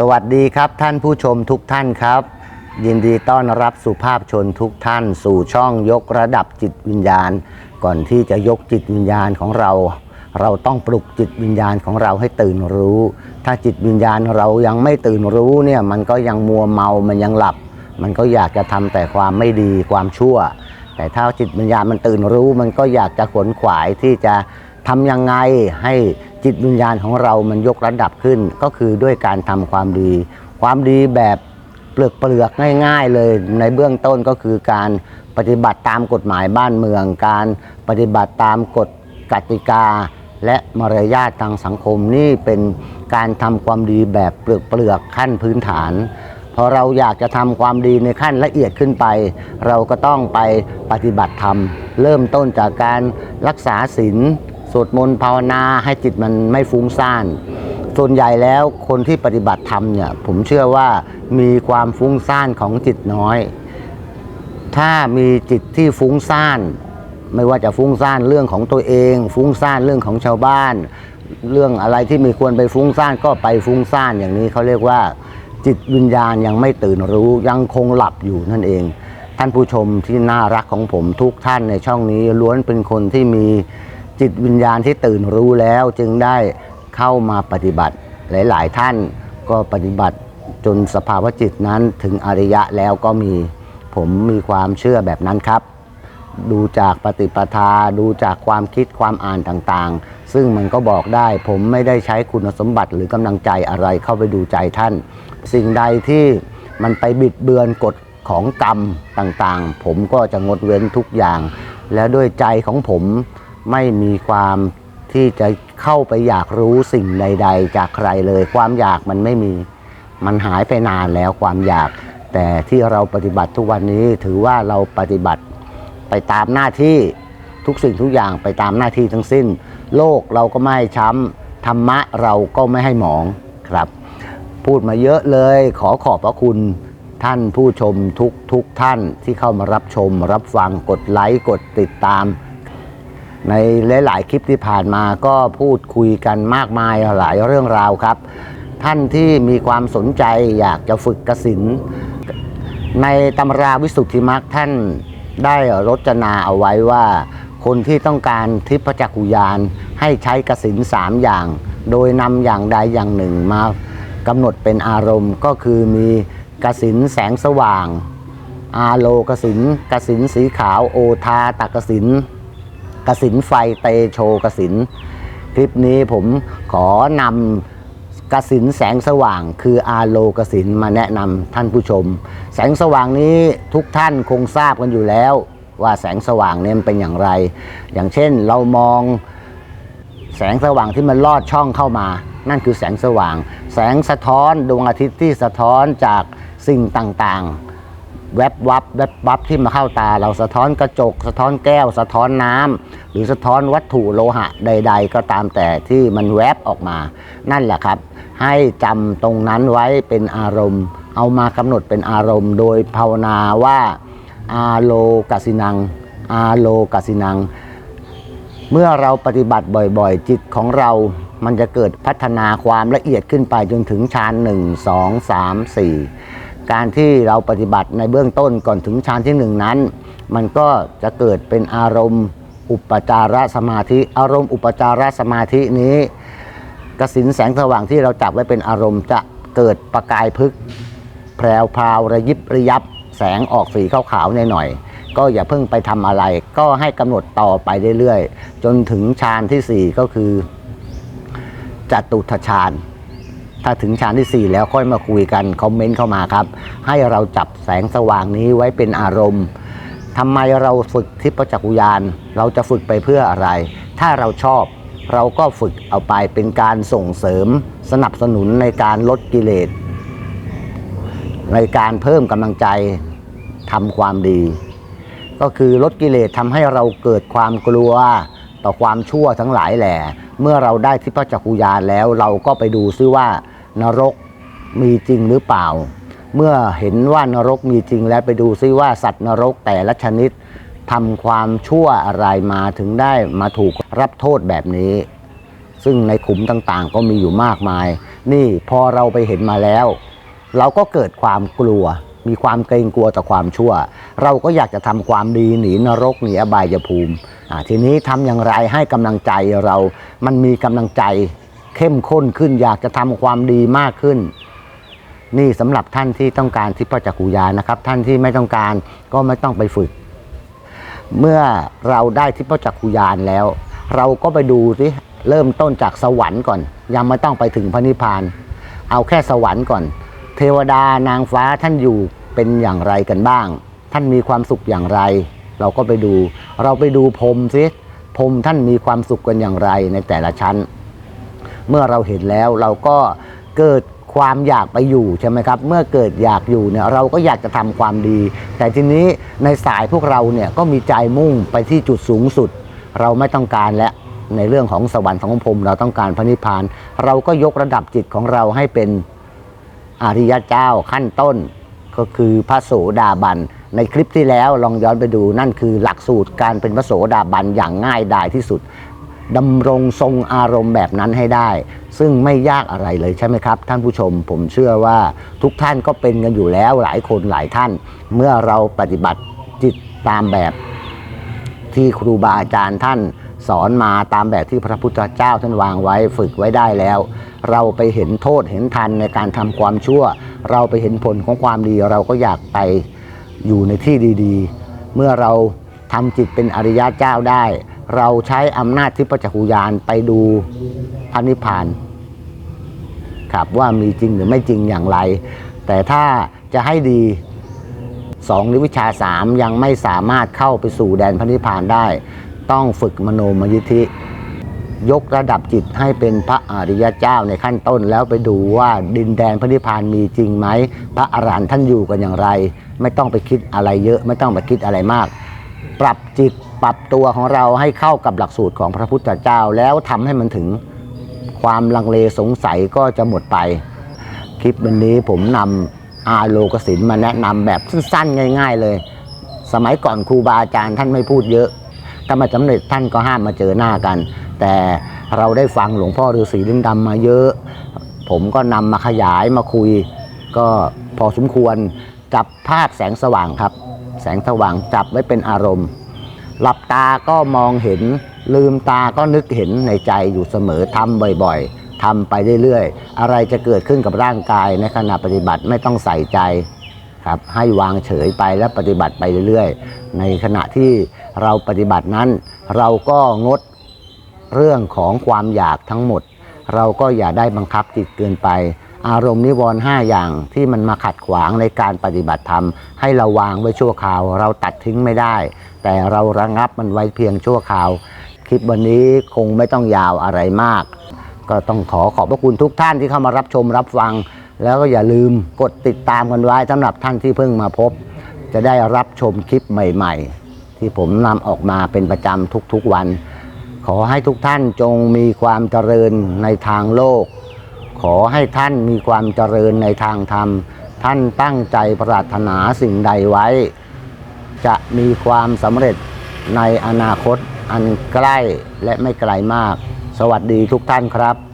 สวัสดีครับท่านผู้ชมทุกท่านครับ ยินดีต้อนรับสุภาพชนทุกท่าน สู่ช่องยกระดับจิตวิญญาณ ก่อนที่จะยกจิตวิญญาณของเรา เราต้องปลุกจิตวิญญาณของเราให้ตื่นรู้ ถ้าจิตวิญญาณเรายังไม่ตื่นรู้เนี่ยมันก็ยังมัวเมามันยังหลับ มันก็อยากจะทำแต่ความไม่ดีความชั่ว แต่ถ้าจิตวิญญาณมันตื่นรู้ มันก็อยากจะขวนขวายที่จะทำยังไงให้ จิตวิญญาณของเรามันยกระดับขึ้น ก็คือด้วยการทำความดี ความดีแบบเปลือกเปลือกง่าย ๆ เลยในเบื้องต้นก็คือการปฏิบัติตามกฎหมายบ้านเมือง การปฏิบัติตามกฎกติกา และมารยาททางสังคมนี่เป็นการทำความดีแบบเปลือกเปลือกขั้นพื้นฐานพอเราอยากจะทำความดีในขั้นละเอียดขึ้นไป เราก็ต้องไปปฏิบัติธรรม เริ่มต้นจากการรักษาศีล สวดมนต์ภาวนาให้จิตมันไม่ฟุ้งซ่าน ส่วนใหญ่แล้วคนที่ปฏิบัติธรรมเนี่ยผมเชื่อว่ามีความฟุ้งซ่านของจิตน้อย ถ้ามีจิตที่ฟุ้งซ่าน ไม่ว่าจะฟุ้งซ่านเรื่องของตัวเอง ฟุ้งซ่านเรื่องของชาวบ้าน เรื่องอะไรที่ไม่ควรไปฟุ้งซ่านก็ไปฟุ้งซ่านอย่างนี้เขาเรียกว่า จิตวิญญาณยังไม่ตื่นรู้ยังคงหลับอยู่นั่นเองท่านผู้ชมที่น่ารักของผมทุกท่านในช่องนี้ล้วนเป็นคนที่มี จิตวิญญาณที่ตื่นรู้แล้วจึงได้เข้ามาปฏิบัติ หลาย ๆ ท่านก็ปฏิบัติจนสภาวะจิตนั้นถึงอริยะแล้วก็มีผมมีความเชื่อแบบนั้นครับ ดูจากปฏิปทาดูจากความคิดความอ่านต่างๆ ซึ่งมันก็บอกได้ผมไม่ได้ใช้คุณสมบัติหรือกำลังใจอะไรเข้าไปดูใจท่าน สิ่งใดที่มันไปบิดเบือนกฎของกรรมต่างๆ ผมก็จะงดเว้นทุกอย่าง และด้วยใจของผม ไม่มีความที่จะเข้าไปอยากรู้สิ่งใด ๆ จากใครเลย ความอยากมันไม่มี มันหายไปนานแล้วความอยาก แต่ที่เราปฏิบัติทุกวันนี้ถือว่าเราปฏิบัติไปตามหน้าที่ทุกสิ่งทุกอย่างไปตามหน้าที่ทั้งสิ้น โลกเราก็ไม่ช้ำธรรมะเราก็ไม่ให้หมองครับ พูดมาเยอะเลยขอขอบพระคุณท่านผู้ชมทุกทุกท่านที่เข้ามารับชม รับฟังกดไลค์กดติดตาม ในหลายๆคลิปที่ผ่านมาก็พูดคุยกันมากมายหลายเรื่องราวครับ ท่านที่มีความสนใจอยากจะฝึกกสินในตำราวิสุทธิมรรคท่านได้รจนาเอาไว้ว่า คนที่ต้องการทิพจักขุยานให้ใช้กสินสามอย่าง โดยนำอย่างใดอย่างหนึ่งมากำหนดเป็นอารมณ์ก็คือมีกสินแสงสว่าง อาโลกสินกสินสีขาวโอทาตักกสิน กสินไฟเตโชกสินคลิปนี้ผมขอนำกสินแสงสว่าง คืออาโลกสินมาแนะนำท่านผู้ชม แสงสว่างนี้ทุกท่านคงทราบกันอยู่แล้ว ว่าแสงสว่างเนี่ยเป็นอย่างไร อย่างเช่นเรามองแสงสว่างที่มันลอดช่องเข้ามา นั่นคือแสงสว่าง แสงสะท้อนดวงอาทิตย์ที่สะท้อนจากสิ่งต่างๆ แวบวับแวบวับที่มาเข้าตา เราสะท้อนกระจก สะท้อนแก้ว สะท้อนน้ำหรือสะท้อนวัตถุโลหะใด ๆ ก็ตามแต่ที่มันแวบออกมา นั่นแหละครับ ให้จำตรงนั้นไว้เป็นอารมณ์ เอามากำหนดเป็นอารมณ์ โดยภาวนาว่าอาโลกสินัง อาโลกสินัง เมื่อเราปฏิบัติบ่อยๆ จิตของเรามันจะเกิดพัฒนาความละเอียดขึ้นไปจนถึงฌานหนึ่งสองสามสี่ การที่เราปฏิบัติในเบื้องต้นก่อนถึงฌานที่หนึ่งนั้น มันก็จะเกิดเป็นอารมณ์อุปจารสมาธิ อารมณ์อุปจารสมาธินี้ กสินแสงสว่างที่เราจับไว้เป็นอารมณ์จะเกิดประกายพึกแพรวพราวระยิบระยับ แสงออกสีขาวๆหน่อยๆก็อย่าเพิ่งไปทำอะไร ก็ให้กำหนดต่อไปเรื่อยๆ จนถึงฌานที่ 4 ก็คือจตุทฌาน ถ้าถึงฌานที่ 4 แล้วค่อยมาคุยกันคอมเมนต์เข้ามาครับ ให้เราจับแสงสว่างนี้ไว้เป็นอารมณ์ทำไมเราฝึกทิพจักรุยาน เราจะฝึกไปเพื่ออะไร ถ้าเราชอบเราก็ฝึกเอาไปเป็นการส่งเสริมสนับสนุนในการลดกิเลส ในการเพิ่มกำลังใจทำความดี ก็คือลดกิเลสทำให้เราเกิดความกลัวต่อความชั่วทั้งหลายแหล่ เมื่อเราได้ทิพจักขุยานแล้วเราก็ไปดูซิว่านรกมีจริงหรือเปล่า เมื่อเห็นว่านรกมีจริงแล้วไปดูซิว่าสัตว์นรกแต่ละชนิดทำความชั่วอะไรมาถึงได้มาถูกรับโทษแบบนี้ ซึ่งในขุมต่างๆ ก็มีอยู่มากมาย นี่พอเราไปเห็นมาแล้ว เราก็เกิดความกลัว มีความเกรงกลัวต่อความชั่ว เราก็อยากจะทำความดีหนีนรกหนีอบายภูมิทีนี้ทำอย่างไรให้กำลังใจเรา มันมีกำลังใจเข้มข้นขึ้น อยากจะทำความดีมากขึ้น นี่สำหรับท่านที่ต้องการทิพจักขุยานนะครับ ท่านที่ไม่ต้องการก็ไม่ต้องไปฝึก เมื่อเราได้ทิพจักขุยานแล้ว เราก็ไปดูสิเริ่มต้นจากสวรรค์ก่อน ยังไม่ต้องไปถึงพระนิพพาน เอาแค่สวรรค์ก่อน เทวดานางฟ้าท่านอยู่ เป็นอย่างไรกันบ้าง ท่านมีความสุขอย่างไร เราก็ไปดู เราไปดูพรมสิพรมท่านมีความสุขกันอย่างไรในแต่ละชั้น เมื่อเราเห็นแล้วเราก็เกิดความอยากไปอยู่ใช่ไหมครับ เมื่อเกิดอยากอยู่เนี่ยเราก็อยากจะทำความดี แต่ทีนี้ในสายพวกเราเนี่ยก็มีใจมุ่งไปที่จุดสูงสุด เราไม่ต้องการแล้วในเรื่องของสวรรค์ของพรมเราต้องการพระนิพพาน เราก็ยกระดับจิตของเราให้เป็นอริยเจ้าขั้นต้น ก็คือพระโสดาบัน ในคลิปที่แล้วลองย้อนไปดูนั่นคือหลักสูตรการเป็นพระโสดาบันอย่างง่ายดายที่สุดดำรงทรงอารมณ์แบบนั้นให้ได้ ซึ่งไม่ยากอะไรเลยใช่ไหมครับ ท่านผู้ชมผมเชื่อว่าทุกท่านก็เป็นกันอยู่แล้วหลายคนหลายท่าน เมื่อเราปฏิบัติจิตตามแบบ ที่ครูบาอาจารย์ท่านสอนมาตามแบบที่พระพุทธเจ้าท่านวางไว้ฝึกไว้ได้แล้ว เราไปเห็นโทษเห็นทันในการทำความชั่ว เราไปเห็นผลของความดี เราก็อยากไปอยู่ในที่ดีๆ เมื่อเราทำจิตเป็นอริยะเจ้าได้ เราใช้อำนาจทิพจักขุยานไปดูพระนิพพานครับว่ามีจริงหรือไม่จริงอย่างไร แต่ถ้าจะให้ดี สองหรือวิชาสามยังไม่สามารถเข้าไปสู่แดนพระนิพพานได้ ต้องฝึกมโนมยิทธิ ยกระดับจิตให้เป็นพระอริยเจ้าในขั้นต้นแล้วไปดูว่าดินแดนพระนิพพานมีจริงไหม พระอรหันต์ท่านอยู่กันอย่างไร ไม่ต้องไปคิดอะไรเยอะไม่ต้องไปคิดอะไรมาก ปรับจิตปรับตัวของเราให้เข้ากับหลักสูตรของพระพุทธเจ้าแล้วทำให้มันถึงความลังเลสงสัยก็จะหมดไป คลิปวันนี้ผมนำ อาโลกสินมาแนะนำแบบสั้นๆง่าย ๆเลย สมัยก่อนครูบาอาจารย์ท่านไม่พูดเยอะ ถ้ามาสำเร็จท่านก็ห้ามมาเจอหน้ากัน แต่เราได้ฟังหลวงพ่อฤาษีลิงดำมาเยอะ ผมก็นำมาขยายมาคุย ก็พอสมควรจับภาพแสงสว่างครับ แสงสว่างจับไว้เป็นอารมณ์ หลับตาก็มองเห็นลืมตาก็นึกเห็นในใจอยู่เสมอทำบ่อยๆ ทำไปเรื่อยๆ อะไรจะเกิดขึ้นกับร่างกายในขณะปฏิบัติไม่ต้องใส่ใจครับให้วางเฉยไปและปฏิบัติไปเรื่อยๆ ในขณะที่เราปฏิบัตินั้น เราก็งดเรื่องของความอยากทั้งหมด เราก็อย่าได้บังคับจิตเกินไป อารมณ์นิวรณ์ห้าอย่างที่มันมาขัดขวางในการปฏิบัติธรรม ให้เราวางไว้ชั่วคราว เราตัดทิ้งไม่ได้ แต่เราระงับมันไว้เพียงชั่วคราว คลิปวันนี้คงไม่ต้องยาวอะไรมาก ก็ต้องขอขอบพระคุณทุกท่านที่เข้ามารับชมรับฟัง แล้วก็อย่าลืมกดติดตามกันไว้สำหรับท่านที่เพิ่งมาพบ จะได้รับชมคลิปใหม่ๆ ที่ผมนำออกมาเป็นประจำทุกๆวัน ขอให้ทุกท่านจงมีความเจริญในทางโลก ขอให้ท่านมีความเจริญในทางธรรม ท่านตั้งใจปรารถนาสิ่งใดไว้ จะมีความสำเร็จในอนาคตอันใกล้และไม่ไกลมาก สวัสดีทุกท่านครับ